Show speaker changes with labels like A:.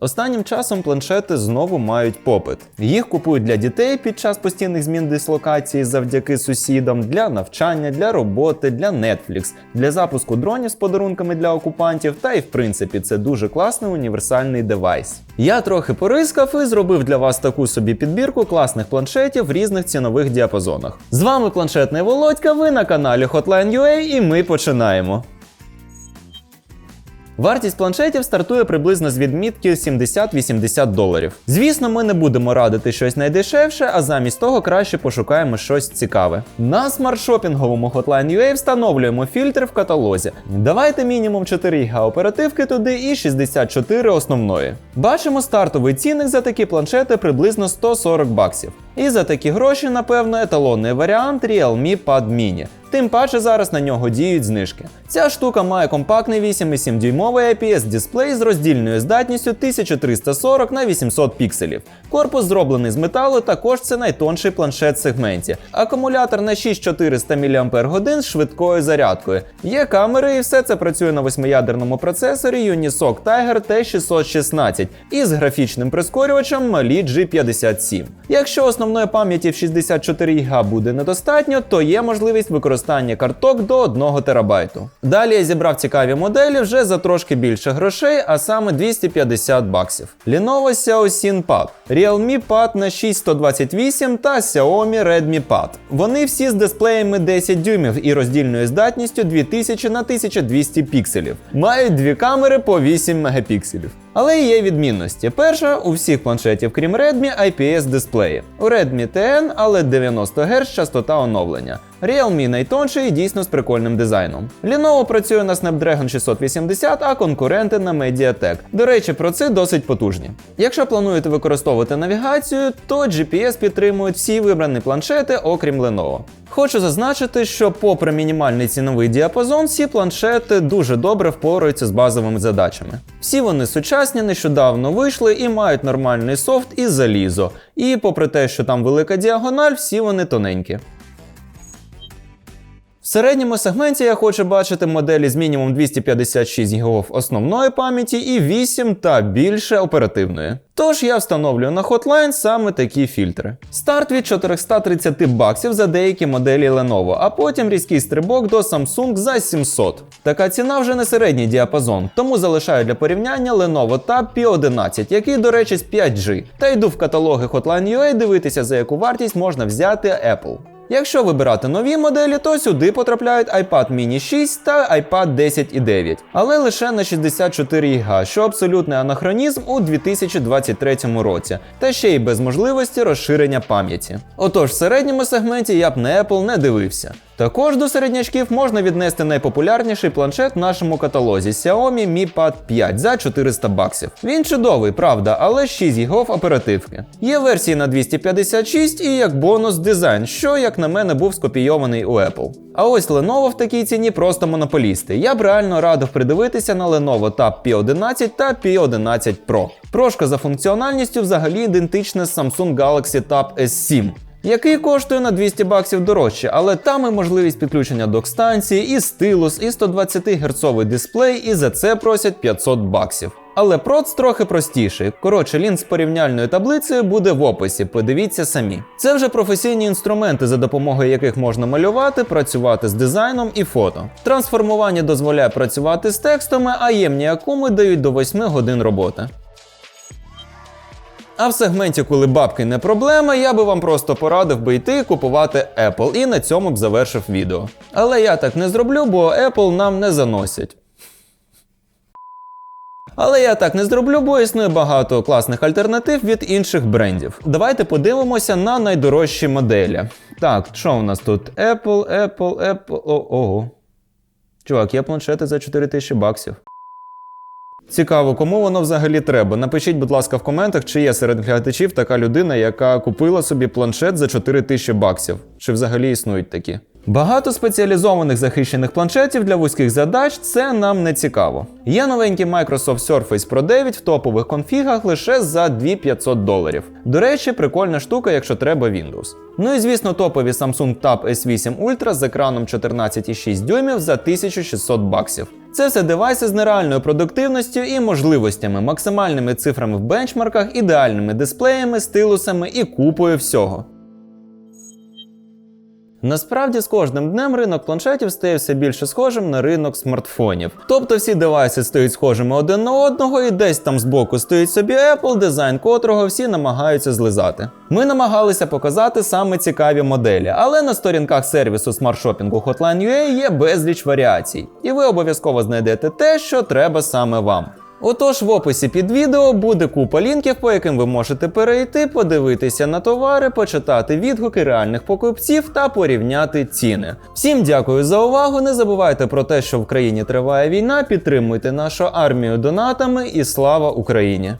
A: Останнім часом планшети знову мають попит. Їх купують для дітей під час постійних змін дислокації завдяки сусідам, для навчання, для роботи, для Netflix, для запуску дронів з подарунками для окупантів. Та й в принципі це дуже класний універсальний девайс. Я трохи порискав і зробив для вас таку собі підбірку класних планшетів в різних цінових діапазонах. З вами планшетний Володька. Ви на каналі Hotline.ua і ми починаємо. Вартість планшетів стартує приблизно з відмітки 70-80 доларів. Звісно, ми не будемо радити щось найдешевше, а замість того краще пошукаємо щось цікаве. На смартшопінговому Hotline.ua встановлюємо фільтр в каталозі. Давайте мінімум 4 ГБ оперативки туди і 64 основної. Бачимо стартовий цінник за такі планшети приблизно 140 баксів. І за такі гроші, напевно, еталонний варіант Realme Pad Mini. Тим паче зараз на нього діють знижки. Ця штука має компактний 8,7 дюймовий IPS дисплей з роздільною здатністю 1340 на 800 пікселів. Корпус зроблений з металу, також це найтонший планшет в сегменті. Акумулятор на 6400 мАч з швидкою зарядкою. Є камери, і все це працює на восьмиядерному процесорі Unisoc Tiger T616 із графічним прискорювачем Mali G57. Якщо основної пам'яті в 64 ГБ буде недостатньо, то є можливість використання карток до 1 терабайту. Далі я зібрав цікаві моделі вже за трошки більше грошей, а саме 250 баксів. Lenovo Xiaoxin Pad, Realme Pad на 6128 та Xiaomi Redmi Pad. Вони всі з дисплеями 10 дюймів і роздільною здатністю 2000 на 1200 пікселів. Мають дві камери по 8 мегапікселів. Але є відмінності. Перша у всіх планшетів, крім Redmi, IPS дисплеї. У Redmi TN, але 90 Гц частота оновлення. Realme найтонший і дійсно з прикольним дизайном. Lenovo працює на Snapdragon 680, а конкуренти на Mediatek. До речі, про це досить потужні. Якщо плануєте використовувати навігацію, то GPS підтримують всі вибрані планшети, окрім Lenovo. Хочу зазначити, що, попри мінімальний ціновий діапазон, всі планшети дуже добре впораються з базовими задачами. Всі вони сучасні, нещодавно вийшли і мають нормальний софт і залізо. І попри те, що там велика діагональ, всі вони тоненькі. В середньому сегменті я хочу бачити моделі з мінімум 256 ГБ основної пам'яті і 8 та більше оперативної. Тож я встановлюю на Hotline саме такі фільтри. Старт від 430 баксів за деякі моделі Lenovo, а потім різкий стрибок до Samsung за 700. Така ціна вже не середній діапазон, тому залишаю для порівняння Lenovo Tab P11, який, до речі, з 5G. Та йду в каталоги Hotline.ua дивитися, за яку вартість можна взяти Apple. Якщо вибирати нові моделі, то сюди потрапляють iPad mini 6 та iPad 10,9, але лише на 64 ГБ, що абсолютний анахронізм у 2023 році, та ще й без можливості розширення пам'яті. Отож, в середньому сегменті я б на Apple не дивився. Також до середнячків можна віднести найпопулярніший планшет в нашому каталозі Xiaomi Mi Pad 5 за 400 баксів. Він чудовий, правда, але 6 ГБ оперативки. Є версії на 256 і як бонус дизайн, що, як на мене, був скопійований у Apple. А ось Lenovo в такій ціні просто монополісти. Я б реально радив придивитися на Lenovo Tab P11 та P11 Pro. Прошка за функціональністю взагалі ідентична з Samsung Galaxy Tab S7 який коштує на 200 баксів дорожче, але там і можливість підключення док-станції, і стилус, і 120 герцовий дисплей, і за це просять 500 баксів. Але проц трохи простіший. Коротше, лінк з порівняльною таблицею буде в описі. Подивіться самі. Це вже професійні інструменти, за допомогою яких можна малювати, працювати з дизайном і фото. Трансформування дозволяє працювати з текстами, а ємні акуми дають до 8 годин роботи. А в сегменті, коли бабки не проблема, я би вам просто порадив би йти купувати Apple і на цьому б завершив відео. Але я так не зроблю, бо Apple нам не заносять. Але я так не зроблю, бо існує багато класних альтернатив від інших брендів. Давайте подивимося на найдорожчі моделі. Так, що у нас тут? Apple, Apple, Apple. О, ого. Чувак, є планшети за 4000 баксів. Цікаво, кому воно взагалі треба. Напишіть, будь ласка, в коментах, чи є серед глядачів така людина, яка купила собі планшет за 4000 баксів. Чи взагалі існують такі? Багато спеціалізованих захищених планшетів для вузьких задач це нам не цікаво. Є новенький Microsoft Surface Pro 9 в топових конфігах лише за 2500 доларів. До речі, прикольна штука, якщо треба Windows. Ну і звісно, топові Samsung Tab S8 Ultra з екраном 14,6 дюймів за 1600 баксів. Це все девайси з нереальною продуктивністю і можливостями, максимальними цифрами в бенчмарках, ідеальними дисплеями, стилусами і купою всього. Насправді з кожним днем ринок планшетів стає все більше схожим на ринок смартфонів. Тобто всі девайси стають схожими один на одного, і десь там збоку стоїть собі Apple, дизайн котрого всі намагаються злизати. Ми намагалися показати саме цікаві моделі, але на сторінках сервісу смарт-шопінгу Hotline.ua є безліч варіацій, і ви обов'язково знайдете те, що треба саме вам. Отож, в описі під відео буде купа лінків, по яким ви можете перейти, подивитися на товари, почитати відгуки реальних покупців та порівняти ціни. Всім дякую за увагу. Не забувайте про те, що в країні триває війна. Підтримуйте нашу армію донатами і слава Україні!